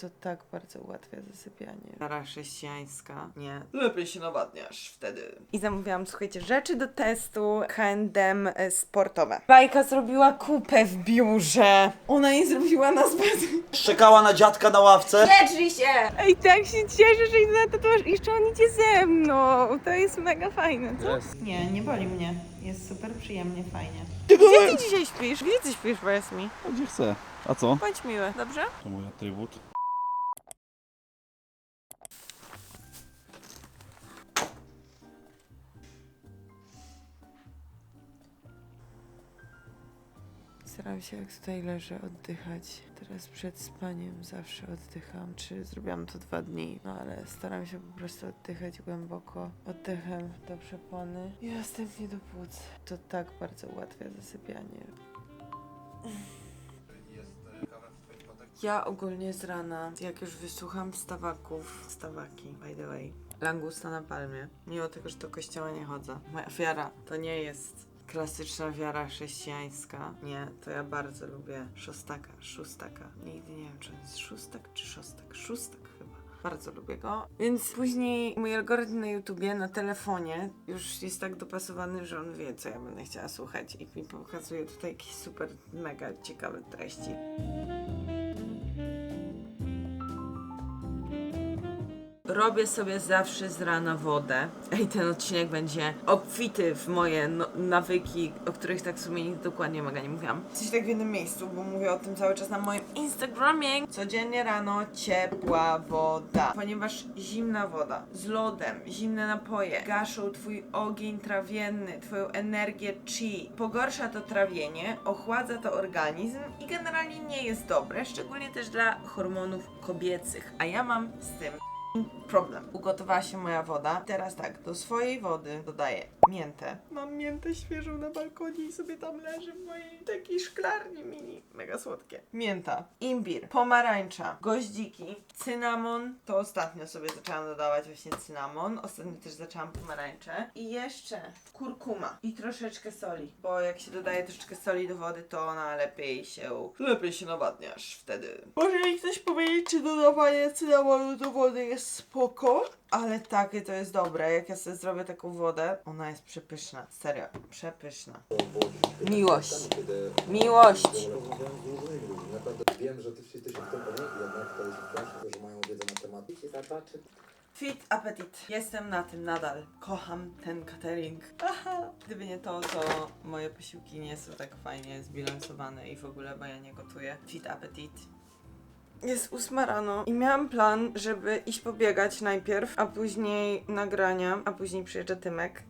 To tak bardzo ułatwia zasypianie. Wiara chrześcijańska. Nie. Lepiej się nawadniasz wtedy. I zamówiłam, słuchajcie, rzeczy do testu H&M e, sportowe. Bajka zrobiła kupę w biurze. Ona jej zrobiła na. Szczekała na dziadka na ławce. Lecz się! Ej, tak się cieszę, że idę na tatuaż. Jeszcze on idzie ze mną. To jest mega fajne, co? Nie, nie boli mnie. Jest super przyjemnie, fajnie. Gdzie ty dzisiaj śpisz? Gdzie ty śpisz, powiedz mi? Gdzie chcę. A co? Bądź miły, dobrze? To mój atrybut. Staram się jak tutaj leżę oddychać. Teraz przed spaniem zawsze oddycham. Czy zrobiłam to dwa dni, no ale staram się po prostu oddychać głęboko. Oddechem do przepony i następnie do płuc. To tak bardzo ułatwia zasypianie. Ja ogólnie z rana, jak już wysłucham stawaków, stawaki, by the way, langusta na palmie, mimo tego, że do kościoła nie chodzę. Moja wiara to nie jest klasyczna wiara chrześcijańska. Nie, to ja bardzo lubię szostaka, szóstaka. Nigdy nie wiem, czy on jest szóstak czy szostak. Szóstak chyba. Bardzo lubię go. Więc później mój algorytm na YouTubie, na telefonie już jest tak dopasowany, że on wie, co ja będę chciała słuchać i mi pokazuje tutaj jakieś super, mega ciekawe treści. Robię sobie zawsze z rana wodę. Ej, ten odcinek będzie obfity w moje no, nawyki, o których tak w sumie nigdy dokładnie mega nie mówiłam. Jesteś tak w jednym miejscu, bo mówię o tym cały czas na moim Instagramie. Codziennie rano ciepła woda, ponieważ zimna woda z lodem, zimne napoje gaszą twój ogień trawienny, twoją energię chi. Pogorsza to trawienie, ochładza to organizm i generalnie nie jest dobre, szczególnie też dla hormonów kobiecych. A ja mam z tym problem. Ugotowała się moja woda. Teraz tak, do swojej wody dodaję miętę. Mam miętę świeżą na balkonie i sobie tam leży w mojej takiej szklarni mini. Mega słodkie. Mięta, imbir, pomarańcza, goździki, cynamon. To ostatnio sobie zaczęłam dodawać właśnie cynamon. Ostatnio też zaczęłam pomarańcze. I jeszcze kurkuma i troszeczkę soli. Bo jak się dodaje troszeczkę soli do wody, to ona lepiej się... Lepiej się nawadniasz wtedy. Może mi ktoś powiedzieć, czy dodawanie cynamonu do wody jest spoko? Ale takie to jest dobre. Jak ja sobie zrobię taką wodę, ona jest przepyszna. Serio, przepyszna. Miłość. Miłość. Naprawdę wiem, że ty się jesteś w tym pewnie, jednak to jest wciąż, że mają wiedzę na temat. Zobaczy, Fit appetit. Jestem na tym nadal. Kocham ten catering. Aha. Gdyby nie to, to moje posiłki nie są tak fajnie zbilansowane i w ogóle, bo ja nie gotuję. Fit appetit. Jest ósma rano i miałam plan, żeby iść pobiegać najpierw, a później nagrania, a później przyjeżdża Tymek.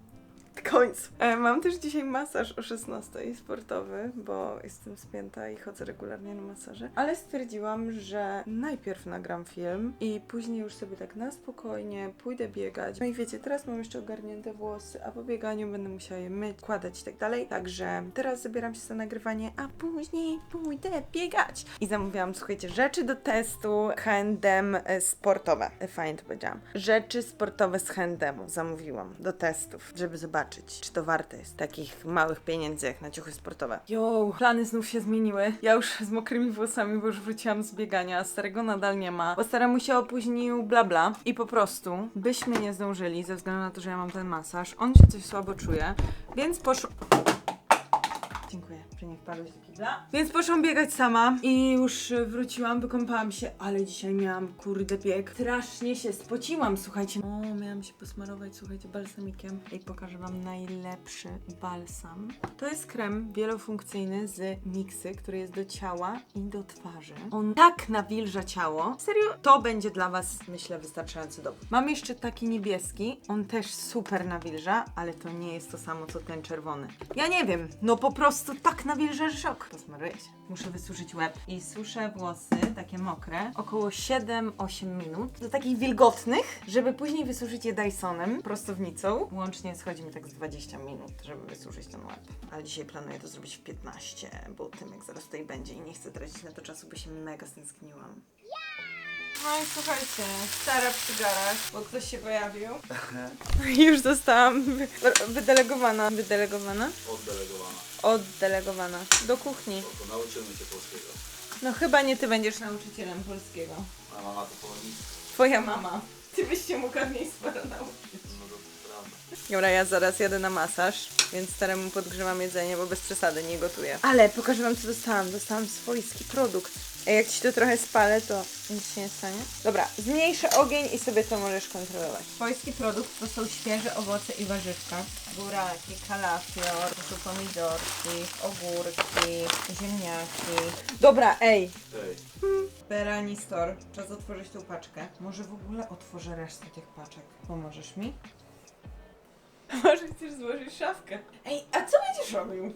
Końcu. E, mam też dzisiaj masaż o 16 sportowy, bo jestem spięta i chodzę regularnie na masaże. Ale stwierdziłam, że najpierw nagram film i później już sobie tak na spokojnie pójdę biegać. No i wiecie, teraz mam jeszcze ogarnięte włosy, a po bieganiu będę musiała je myć, kładać i tak dalej. Także teraz zabieram się za nagrywanie, a później pójdę biegać. I zamówiłam, słuchajcie, rzeczy do testu H&M e, sportowe. E, Fajnie to powiedziałam. Rzeczy sportowe z H&M zamówiłam do testów, żeby zobaczyć, czy to warte jest takich małych pieniędzy jak na ciuchy sportowe. Jo, plany znów się zmieniły. Ja już z mokrymi włosami, bo już wróciłam z biegania, a starego nadal nie ma. Bo staremu się opóźnił bla bla i po prostu byśmy nie zdążyli ze względu na to, że ja mam ten masaż. On się coś słabo czuje, więc poszło... Dziękuję, że nie wpadłeś do kibla. Więc poszłam biegać sama i już wróciłam, wykąpałam się, ale dzisiaj miałam kurde bieg. Strasznie się spociłam, słuchajcie. O, miałam się posmarować, słuchajcie, balsamikiem. I pokażę wam najlepszy balsam. To jest krem wielofunkcyjny z Mixy, który jest do ciała i do twarzy. On tak nawilża ciało. Serio, to będzie dla was, myślę, wystarczający dowód. Mam jeszcze taki niebieski, on też super nawilża, ale to nie jest to samo, co ten czerwony. Ja nie wiem, no po prostu tak nawilża, że szok. Posmaruję się. Muszę wysuszyć łeb i suszę włosy, takie mokre, około 7-8 minut, do takich wilgotnych, żeby później wysuszyć je Dysonem, prostownicą. Łącznie schodzi mi tak z 20 minut, żeby wysuszyć ten łeb. Ale dzisiaj planuję to zrobić w 15, bo Tymek zaraz tutaj będzie i nie chcę tracić na to czasu, bo się mega stęskniłam. No i słuchajcie, stara przy garach, bo ktoś się pojawił. Już zostałam wy- wydelegowana. Wydelegowana? Oddelegowana. Oddelegowana. Do kuchni. To nauczymy cię polskiego. No chyba nie ty będziesz nauczycielem polskiego. A mama to polonista. Twoja mama. Ty byś się mógł od niej sporo nauczyć. Dobra, ja zaraz jadę na masaż, więc staremu podgrzewam jedzenie, bo bez przesady nie gotuję. Ale pokażę wam co dostałam. Dostałam swojski produkt. A jak ci to trochę spalę, to nic się nie stanie. Dobra, zmniejszę ogień i sobie to możesz kontrolować. Swojski produkt to są świeże owoce i warzywka. Buraki, kalafior, to są pomidorki, ogórki, ziemniaki. Dobra, ej, Ej. Berani Store. Czas otworzyć tą paczkę. Może w ogóle otworzę resztę tych paczek. Pomożesz mi? Złożyć szafkę? Ej, a co będziesz robił?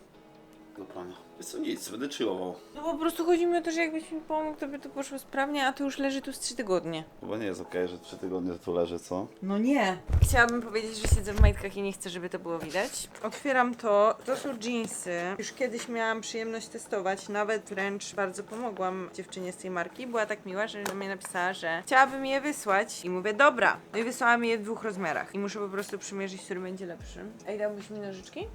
Do pana. Wiesz co, nic, będę chillował. No po prostu chodzi mi o to, że jakbyś mi pomógł, to by to poszło sprawnie, a to już leży tu z 3 tygodnie. Chyba nie jest okej, że trzy tygodnie tu leży, co? No nie. Chciałabym powiedzieć, że siedzę w majtkach i nie chcę, żeby to było widać. Otwieram to. To są jeansy. Już kiedyś miałam przyjemność testować, nawet wręcz bardzo pomogłam dziewczynie z tej marki. Była tak miła, że do mnie napisała, że chciałabym je wysłać. I mówię, dobra. No i wysłałam je w dwóch rozmiarach. I muszę po prostu przymierzyć, który będzie lepszy. Ej, dałbyś mi nożyczki?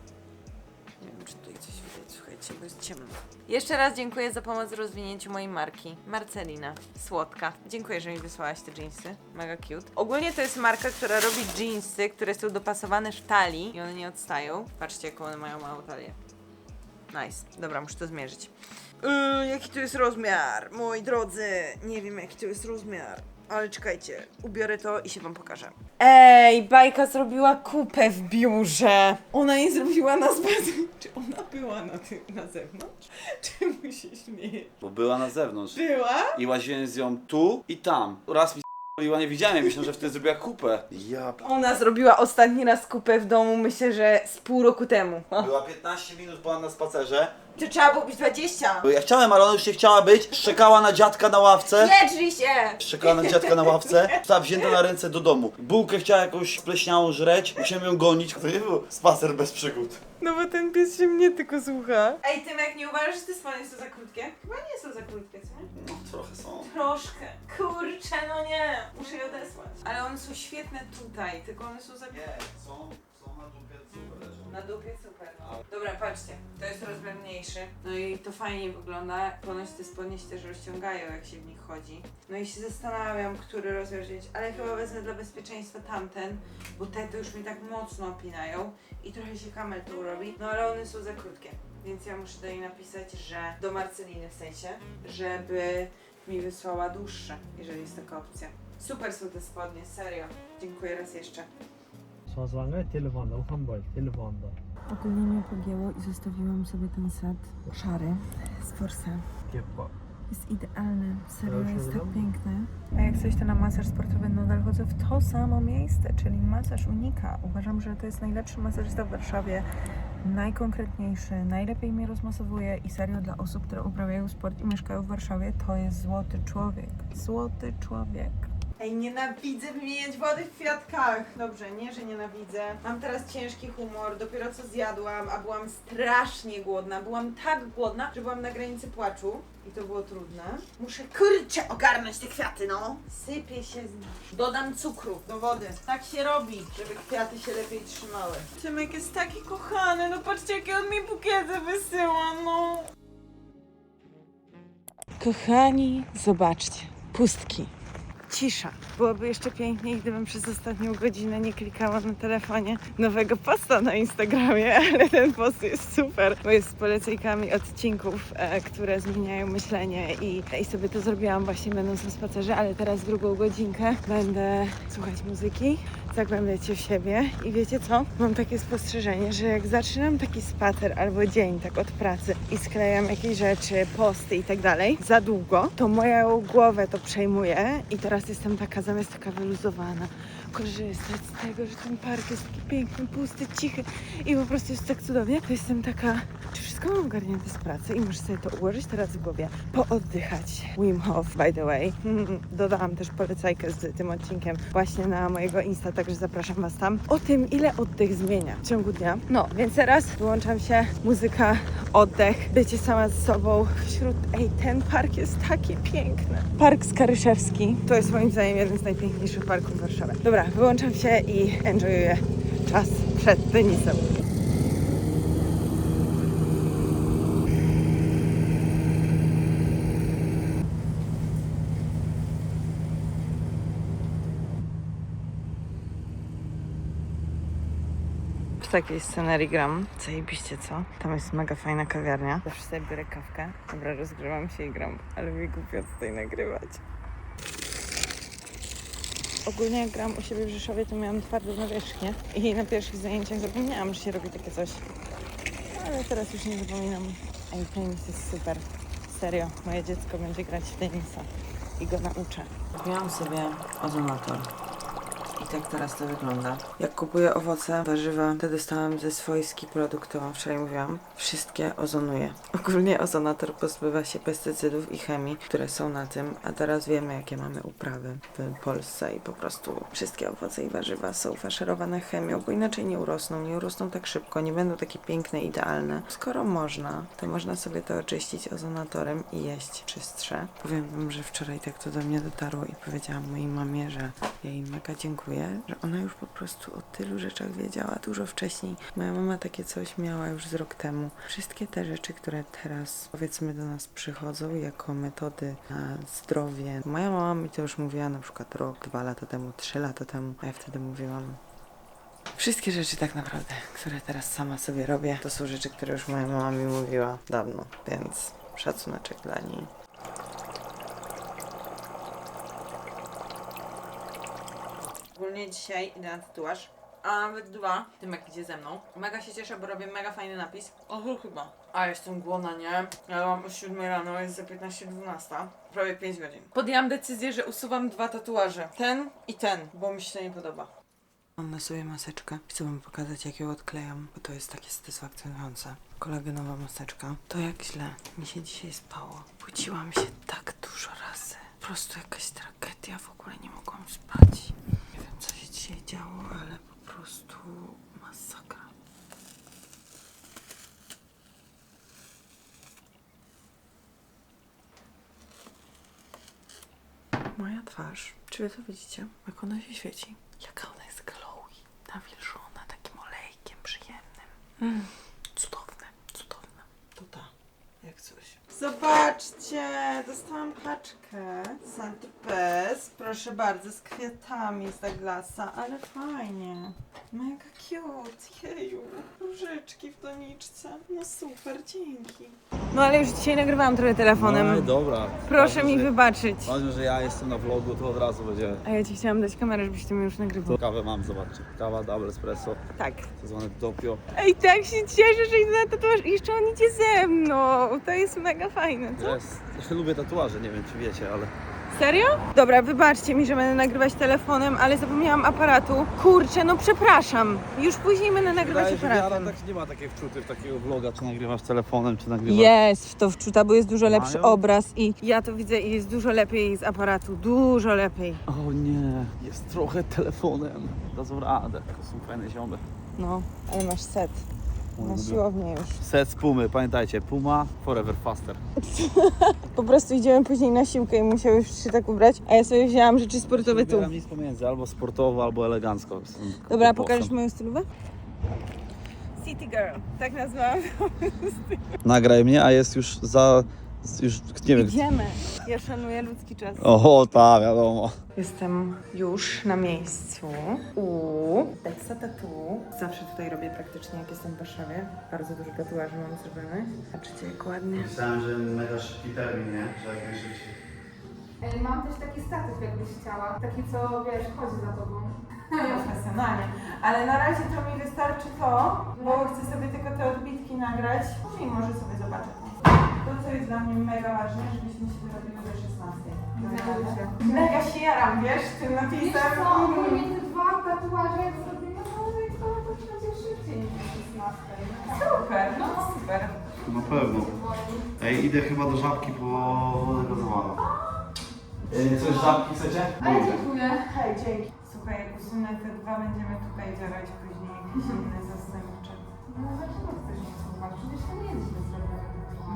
Nie wiem, czy tutaj coś widać, słuchajcie, bo jest ciemno. Jeszcze raz dziękuję za pomoc w rozwinięciu mojej marki. Marcelina. Słodka. Dziękuję, że mi wysłałaś te jeansy. Mega cute. Ogólnie to jest marka, która robi jeansy, które są dopasowane w talii i one nie odstają. Patrzcie, jaką one mają małą talię. Nice. Dobra, muszę to zmierzyć. Yy, jaki to jest rozmiar, moi drodzy? Nie wiem, jaki to jest rozmiar. Ale czekajcie, ubiorę to i się wam pokażę. Ej, bajka zrobiła kupę w biurze. Ona nie zrobiła na zbyt. Czy ona była na tym na zewnątrz? Czemu się śmieje? Bo była na zewnątrz. Była? I łaziłem z nią tu i tam. Raz mi s***liła, nie widziałem, myślę, że wtedy zrobiła kupę. Ja p... Ona zrobiła ostatni raz kupę w domu, myślę, że z pół roku temu. Była 15 minut była na spacerze. To trzeba było być 20. Ja chciałem, ale ona już nie chciała być. Szczekała na dziadka na ławce. Nie drzyj się! Szczekała na dziadka na ławce. Została wzięta na ręce do domu. Bułkę chciała jakąś pleśniałą żreć. Musiałem ją gonić. To nie był spacer bez przygód. No bo ten pies się mnie tylko słucha. Ej, tym jak nie uważasz, że te spodnie są za krótkie? Chyba nie są za krótkie, co nie? No, trochę są. Troszkę. Kurczę, no nie. Muszę je odesłać. Ale one są świetne tutaj, tylko one są za... Nie, są, są na dupie, super. Na dupie super. Dobra, patrzcie, to jest rozmiar mniejszy. No i to fajnie wygląda. Ponoć te spodnie się też rozciągają, jak się w nich chodzi. No i się zastanawiam, który rozmiar wziąć, ale chyba wezmę dla bezpieczeństwa tamten, bo te to już mi tak mocno opinają i trochę się kamel tu robi. No ale one są za krótkie, więc ja muszę do niej napisać, że do Marceliny w sensie, żeby mi wysłała dłuższe, jeżeli jest taka opcja. Super są te spodnie, serio. Dziękuję raz jeszcze. Sazanga telefon ufam boy telefonda. Ogólnie mnie pogięło i zostawiłam sobie ten set szary z Forsa. Keppa. Jest idealny, serio jest tak piękny. A jak coś to na masaż sportowy nadal chodzę w to samo miejsce, czyli masaż Unika. Uważam, że to jest najlepszy masażysta w Warszawie, najkonkretniejszy, najlepiej mnie rozmasowuje i serio dla osób, które uprawiają sport i mieszkają w Warszawie, to jest złoty człowiek. Złoty człowiek. Ej, nienawidzę wymieniać wody w kwiatkach. Dobrze, nie, że nienawidzę. Mam teraz ciężki humor, dopiero co zjadłam, a byłam strasznie głodna. Byłam tak głodna, że byłam na granicy płaczu i to było trudne. Muszę kurczę ogarnąć te kwiaty, no. Sypie się z. Dodam cukru do wody. Tak się robi, żeby kwiaty się lepiej trzymały. Tymek jest taki kochany, no patrzcie jakie on mi bukiety wysyła, no. Kochani, zobaczcie. Pustki. Cisza. Byłoby jeszcze piękniej, gdybym przez ostatnią godzinę nie klikała na telefonie nowego posta na Instagramie, ale ten post jest super, bo jest z polecajkami odcinków, e, które zmieniają myślenie i, i sobie to zrobiłam właśnie będąc na spacerze, ale teraz drugą godzinkę będę słuchać muzyki, zagłębiać się w siebie i wiecie co? Mam takie spostrzeżenie, że jak zaczynam taki spacer albo dzień tak od pracy i sklejam jakieś rzeczy, posty i tak dalej za długo, to moją głowę to przejmuje i teraz jestem taka zamiast taka wyluzowana, korzystać z tego, że ten park jest taki piękny, pusty, cichy i po prostu jest tak cudownie, to jestem taka, czy wszystko mam ogarnięte z pracy i muszę sobie to ułożyć teraz w głowie, pooddychać. Wim Hof, by the way. Dodałam też polecajkę z tym odcinkiem właśnie na mojego Insta, także zapraszam Was tam. O tym, ile oddech zmienia w ciągu dnia. No, więc teraz wyłączam się, muzyka, oddech, bycie sama z sobą wśród... Ej, ten park jest taki piękny. Park Skaryszewski. To jest jest moim zdaniem jeden z najpiękniejszych parków Warszawy. Dobra, wyłączam się i enjoyuję czas przed tenisem. w takiej scenerii gram. Zajebiście, co? Tam jest mega fajna kawiarnia. Zawsze sobie biorę kawkę. Dobra, rozgrywam się i gram, ale mi głupio tutaj nagrywać. Ogólnie jak gram u siebie w Rzeszowie, to miałam twardą nawierzchnię i na pierwszych zajęciach zapomniałam, że się robi takie coś. Ale teraz już nie zapominam. Ej, tenis jest super. Serio, moje dziecko będzie grać w tenisa i go nauczę. Kupiłam sobie ozonator. I tak teraz to wygląda. Jak kupuję owoce, warzywa, to dostałam ze swojski produktową, wczoraj mówiłam, wszystkie ozonuję. Ogólnie ozonator pozbywa się pestycydów i chemii, które są na tym, a teraz wiemy jakie mamy uprawy w Polsce i po prostu wszystkie owoce i warzywa są faszerowane chemią, bo inaczej nie urosną, nie urosną tak szybko, nie będą takie piękne, idealne. Skoro można, to można sobie to oczyścić ozonatorem i jeść czystsze. Powiem wam, że wczoraj tak to do mnie dotarło i powiedziałam mojej mamie, że jej mega dziękuję, że ona już po prostu o tylu rzeczach wiedziała dużo wcześniej. Moja mama takie coś miała już z rok temu. Wszystkie te rzeczy, które teraz powiedzmy do nas przychodzą jako metody na zdrowie. Moja mama mi to już mówiła na przykład rok, dwa lata temu, trzy lata temu, a ja wtedy mówiłam, Wszystkie rzeczy tak naprawdę, które teraz sama sobie robię, to są rzeczy, które już moja mama mi mówiła dawno, więc szacuneczek dla niej. Ogólnie dzisiaj idę na tatuaż, a nawet dwa, tym jak idzie ze mną. Mega się cieszę, bo robię mega fajny napis. O, chyba. A jestem głodna, nie? Ja mam o 7 rano, jest za 15-12. Prawie 5 godzin. Podjęłam decyzję, że usuwam dwa tatuaże. Ten i ten, bo mi się to nie podoba. Mam na sobie maseczkę. Chcę wam pokazać, jak ją odklejam, bo to jest takie satysfakcjonujące. Kolagenowa maseczka. To jak źle mi się dzisiaj spało. Budziłam się tak dużo razy. Po prostu jakaś tragedia. W ogóle nie mogłam spać. Się działo, ale po prostu masakra. Moja twarz. Czy wy to widzicie? Jak ona się świeci? Jaka ona jest glowy. Nawilżona takim olejkiem przyjemnym. Mm. Cudowne, cudowne. To ta, jak coś. Zobaczcie, dostałam paczkę Santa Pes. Proszę bardzo, z kwiatami z Douglasa, ale fajnie. Mega cute, jeju. Różyczki w doniczce. No super, dzięki. No ale już dzisiaj nagrywałam trochę telefonem. No, dobra. Proszę Ważne, mi że- wybaczyć. Ważne, że ja jestem na vlogu, to od razu będzie. A ja ci chciałam dać kamerę, żebyś ty mnie już nagrywał. Kawę mam, zobaczcie. Kawa, double espresso, Tak. tak zwane dopio. Ej, tak się cieszę, że idę na tatuaż i jeszcze on idzie ze mną. To jest mega fajne, co? Ja, jest, ja lubię tatuaże, nie wiem czy wiecie, ale Serio? Dobra, wybaczcie mi, że będę nagrywać telefonem, ale zapomniałam aparatu. Kurczę, no przepraszam. Już później będę nagrywać wydaje, że Wiara aparatem. tak nie ma takiej wczuty w takiego vloga, czy nagrywasz telefonem, czy nagrywasz... Jest w to wczuta, bo jest dużo lepszy Mają? obraz i ja to widzę i jest dużo lepiej z aparatu. Dużo lepiej. O nie, jest trochę telefonem. Dadzą radę, to są fajne ziomy. No, ale masz set. Mój Na ulubiony. siłownię już. Set z Pumy, pamiętajcie, Puma forever faster. Po prostu idziemy później na siłkę i musiał już się tak ubrać, a ja sobie wzięłam rzeczy sportowe tu. wybieram nic pomiędzy, albo sportowo, albo elegancko. Jestem Dobra, bossem. pokażesz moją stylówę? City Girl, tak nazwałam. Nagraj mnie, a jest już za... już nie wiem... Idziemy. Ja szanuję ludzki czas. O, ta, wiadomo. Jestem już na miejscu u Texa Tattoo. Zawsze tutaj robię praktycznie jak jestem w Warszawie. Bardzo dużo tatuaży mam zrobionych. Patrzcie jak ładnie. Myślałem, że mega szybki termin, nie? Że jak najszybciej. Ej, Mam też taki statyw, jakbyś chciała. Taki, co wiesz, chodzi za tobą. Profesjonalnie. Ale na razie to mi wystarczy to, bo chcę sobie tylko te odbitki nagrać. Później może sobie zobaczę. To, co jest dla mnie mega ważne, żebyśmy się wyrobili do 16. Mega się jaram, wiesz, tym Wiesz napisem. co, ogólnie te dwa tatuaże, jak zrobimy, to może to, to będzie szybciej niż 16. Super, no super. Na pewno. Ej, idę chyba do żabki po wodę gazowaną. Coś z żabki chcecie? Ale dziękuję. Hej, dzięki. Słuchaj, jak usunę te dwa, będziemy tutaj działać później jakieś inne zastępcze. No dlaczego chcesz nie słuchać? Przecież to nie jest źle.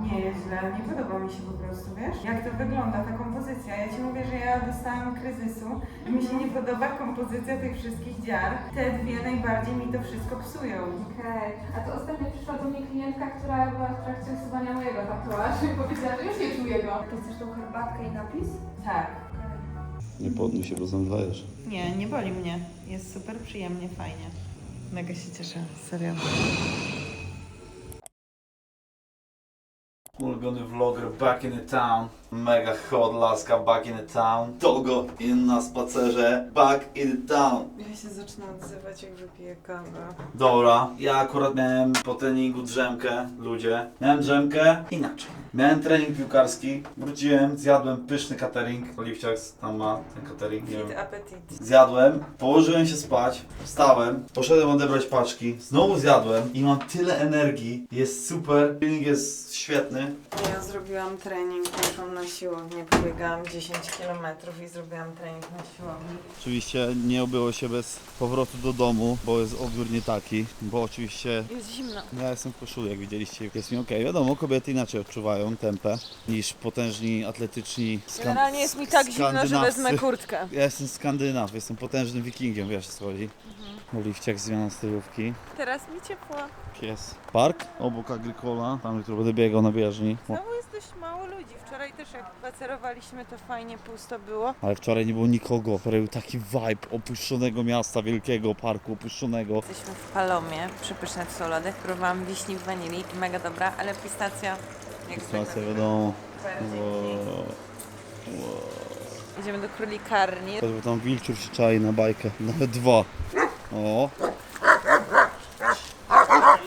Nie jest źle, nie podoba mi się po prostu, wiesz? Jak to wygląda, ta kompozycja. Ja ci mówię, że ja dostałam kryzysu i mi się nie podoba kompozycja tych wszystkich dziar. Te dwie najbardziej mi to wszystko psują. Okej. A to ostatnio przyszła do mnie klientka, która była w trakcie usuwania mojego tatuażu i powiedziała, że już nie czuje go. To chcesz tą herbatkę i napis? Tak. Nie podnój się, bo zemdlejesz. Nie, nie boli mnie. Jest super przyjemnie, fajnie. Mega się cieszę, serio. Ulubiony vlogger back in the town. Mega hot laska back in the town. Togo in na spacerze back in the town. Ja się zacznę odzywać, jak wypiję kawę. Dobra, ja akurat miałem po treningu drzemkę, ludzie. Miałem drzemkę inaczej. Miałem trening piłkarski, wróciłem, zjadłem pyszny catering. Oliwciak tam ma ten catering, nie wiem. Fit appetit. Zjadłem, położyłem się spać, wstałem, poszedłem odebrać paczki, znowu zjadłem i mam tyle energii, jest super, trening jest świetny. Ja zrobiłam trening, poszłam na siłownię, pobiegałam 10 km i zrobiłam trening na siłowni. Oczywiście nie obyło się bez powrotu do domu, bo jest odbiór nie taki, bo oczywiście Jest zimno. ja jestem w koszuli, jak widzieliście, jest mi okej. Wiadomo, kobiety inaczej odczuwają tempę niż potężni, atletyczni skan- Generalnie jest mi tak zimno, że skandynawscy. wezmę kurtkę. Ja jestem Skandynaw, jestem potężnym wikingiem, wiesz co chodzi. Mhm. Oliwciak zmiana stylówki. Teraz mi ciepło. Pies. Park obok Agrykola, tam jutro będę biegał na bieżni. Znowu jest dość mało ludzi. Wczoraj też jak spacerowaliśmy, to fajnie pusto było. ale wczoraj nie było nikogo. Wczoraj był taki vibe opuszczonego miasta, wielkiego parku opuszczonego. Jesteśmy w Palomie, przepyszne są lody. Próbowałam wiśni w wanilii, mega dobra, ale pistacja jak Sytuacja zwykle. wiadomo. Wow. Idziemy do królikarni. Bo tam wilczur się czai na bajkę. Nawet dwa. O.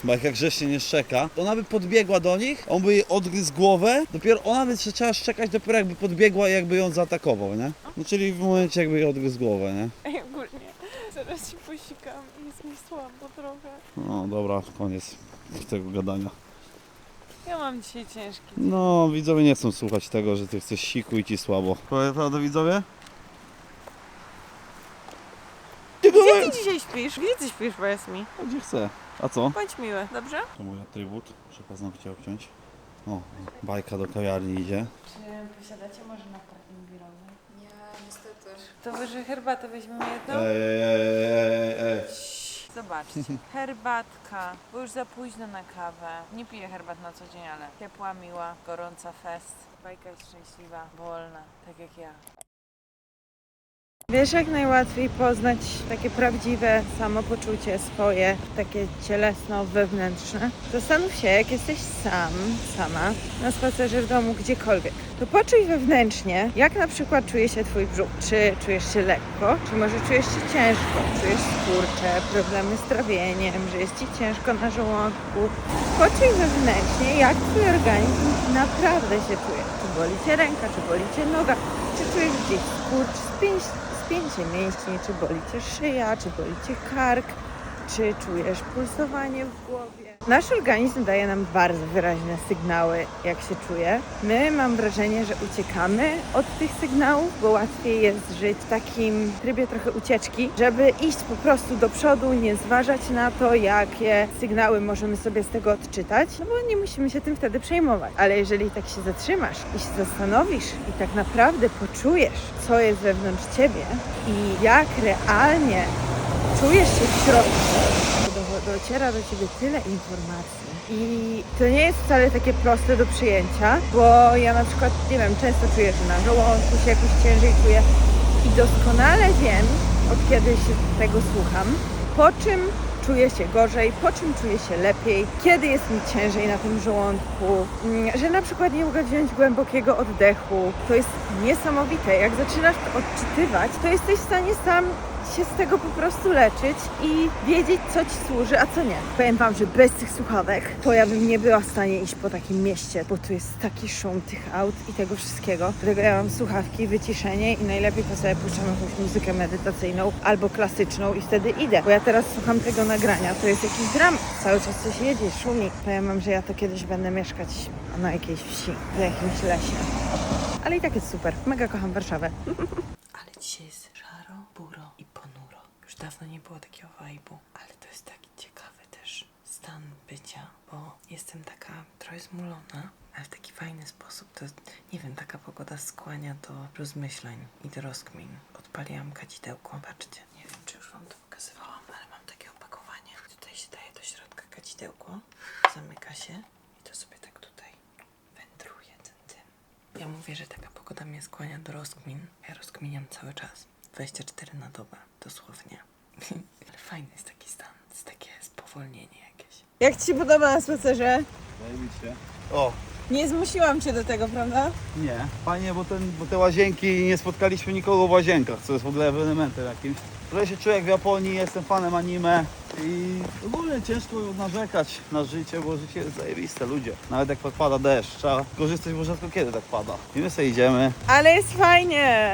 Bajka grzecznie nie szczeka. Ona by podbiegła do nich, on by jej odgryzł głowę. Dopiero ona by trzeba szczekać dopiero jakby podbiegła i jakby ją zaatakował, nie? No czyli w momencie jakby jej odgryzł głowę, nie? Ej, ogólnie, zaraz się posikam i jest mi słabo trochę. No dobra, koniec tego gadania. Ja mam dzisiaj ciężki. No, widzowie nie chcą słuchać tego, że ty chcesz siku i ci słabo. Prawda, widzowie? Gdzie ty dzisiaj śpisz? Gdzie ty śpisz, powiedz mi? Gdzie chcę. A co? Bądź miły, dobrze? To mój atrybut. Muszę paznokcie obciąć. O, bajka do kawiarni idzie. Czy posiadacie może na parking biurowy? Nie, niestety. To wy, że herbatę weźmiemy jedną? Ej, ej, ej, ej, ej. Zobaczcie, herbatka, bo już za późno na kawę. Nie piję herbat na co dzień, ale ciepła, miła, gorąca fest. Bajka jest szczęśliwa, wolna, tak jak ja. Wiesz, jak najłatwiej poznać takie prawdziwe samopoczucie swoje, takie cielesno-wewnętrzne? Zastanów się, jak jesteś sam, sama, na spacerze w domu, gdziekolwiek. To poczuj wewnętrznie, jak na przykład czuje się Twój brzuch. Czy czujesz się lekko, czy może czujesz się ciężko, czujesz skurcze, problemy z trawieniem, że jest Ci ciężko na żołądku. Poczuj wewnętrznie, jak Twój organizm naprawdę się czuje. Czy boli Cię ręka, czy boli Cię noga, czy czujesz gdzieś skurcz, spięć, spięcie mięśni, czy boli Cię szyja, czy boli Cię kark, czy czujesz pulsowanie w głowie. Nasz organizm daje nam bardzo wyraźne sygnały, jak się czuje. My mam wrażenie, że uciekamy od tych sygnałów, bo łatwiej jest żyć w takim trybie trochę ucieczki, żeby iść po prostu do przodu, nie zważać na to, jakie sygnały możemy sobie z tego odczytać, no bo nie musimy się tym wtedy przejmować. Ale jeżeli tak się zatrzymasz i się zastanowisz i tak naprawdę poczujesz, co jest wewnątrz ciebie i jak realnie czujesz się w środku, do, dociera do ciebie tyle informacji. I to nie jest wcale takie proste do przyjęcia, bo ja na przykład, nie wiem, często czuję, że na żołądku się jakoś ciężej czuję i doskonale wiem, od kiedy się tego słucham, po czym czuję się gorzej, po czym czuję się lepiej, kiedy jest mi ciężej na tym żołądku, mm, że na przykład nie mogę wziąć głębokiego oddechu. To jest niesamowite. Jak zaczynasz to odczytywać, to jesteś w stanie sam się z tego po prostu leczyć i wiedzieć, co ci służy, a co nie. Powiem wam, że bez tych słuchawek to ja bym nie była w stanie iść po takim mieście, bo tu jest taki szum tych aut i tego wszystkiego. Dlatego ja mam słuchawki, wyciszenie i najlepiej to sobie puszczam jakąś muzykę medytacyjną albo klasyczną i wtedy idę. Bo ja teraz słucham tego nagrania, to jest jakiś dram. Cały czas coś jedzie, szumi. Powiem wam, że ja to kiedyś będę mieszkać na jakiejś wsi, w jakimś lesie. Ale i tak jest super. Mega kocham Warszawę. Ale dzisiaj jest Już dawno nie było takiego vibe'u, ale to jest taki ciekawy też stan bycia, bo jestem taka trochę zmulona, ale w taki fajny sposób. To, nie wiem, taka pogoda skłania do rozmyślań i do rozkmin. Odpaliłam kadzidełko, patrzcie. Nie wiem, czy już wam to pokazywałam, ale mam takie opakowanie. Tutaj się daje do środka kadzidełko, zamyka się i to sobie tak tutaj wędruje ten tym. Ja mówię, że taka pogoda mnie skłania do rozkmin. Ja rozkminiam cały czas. 24 na dobę, dosłownie. Ale fajny jest taki stan. jest takie spowolnienie jakieś. Jak ci się podoba na spacerze? Zajebiście. O, Nie zmusiłam cię do tego, prawda? nie. Fajnie, bo, ten, bo te łazienki, nie spotkaliśmy nikogo w łazienkach, co jest w ogóle ewenementem jakimś. Trochę się czuję jak w Japonii, jestem fanem anime i ogólnie ciężko narzekać na życie, bo życie jest zajebiste, ludzie. Nawet jak pada deszcz, trzeba korzystać, bo rzadko kiedy tak pada. I my sobie idziemy. Ale jest fajnie.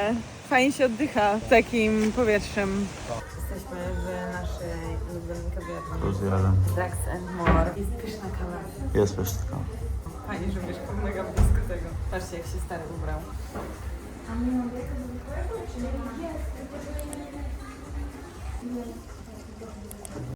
Fajnie się oddycha takim powietrzem. Jesteśmy w naszej ulubionej kawiarni. Jeden. Drax and More. Jest pyszna kawa. Jest wszystko. Fajnie, że mieszkam mega blisko tego. Patrzcie, jak się stary ubrał.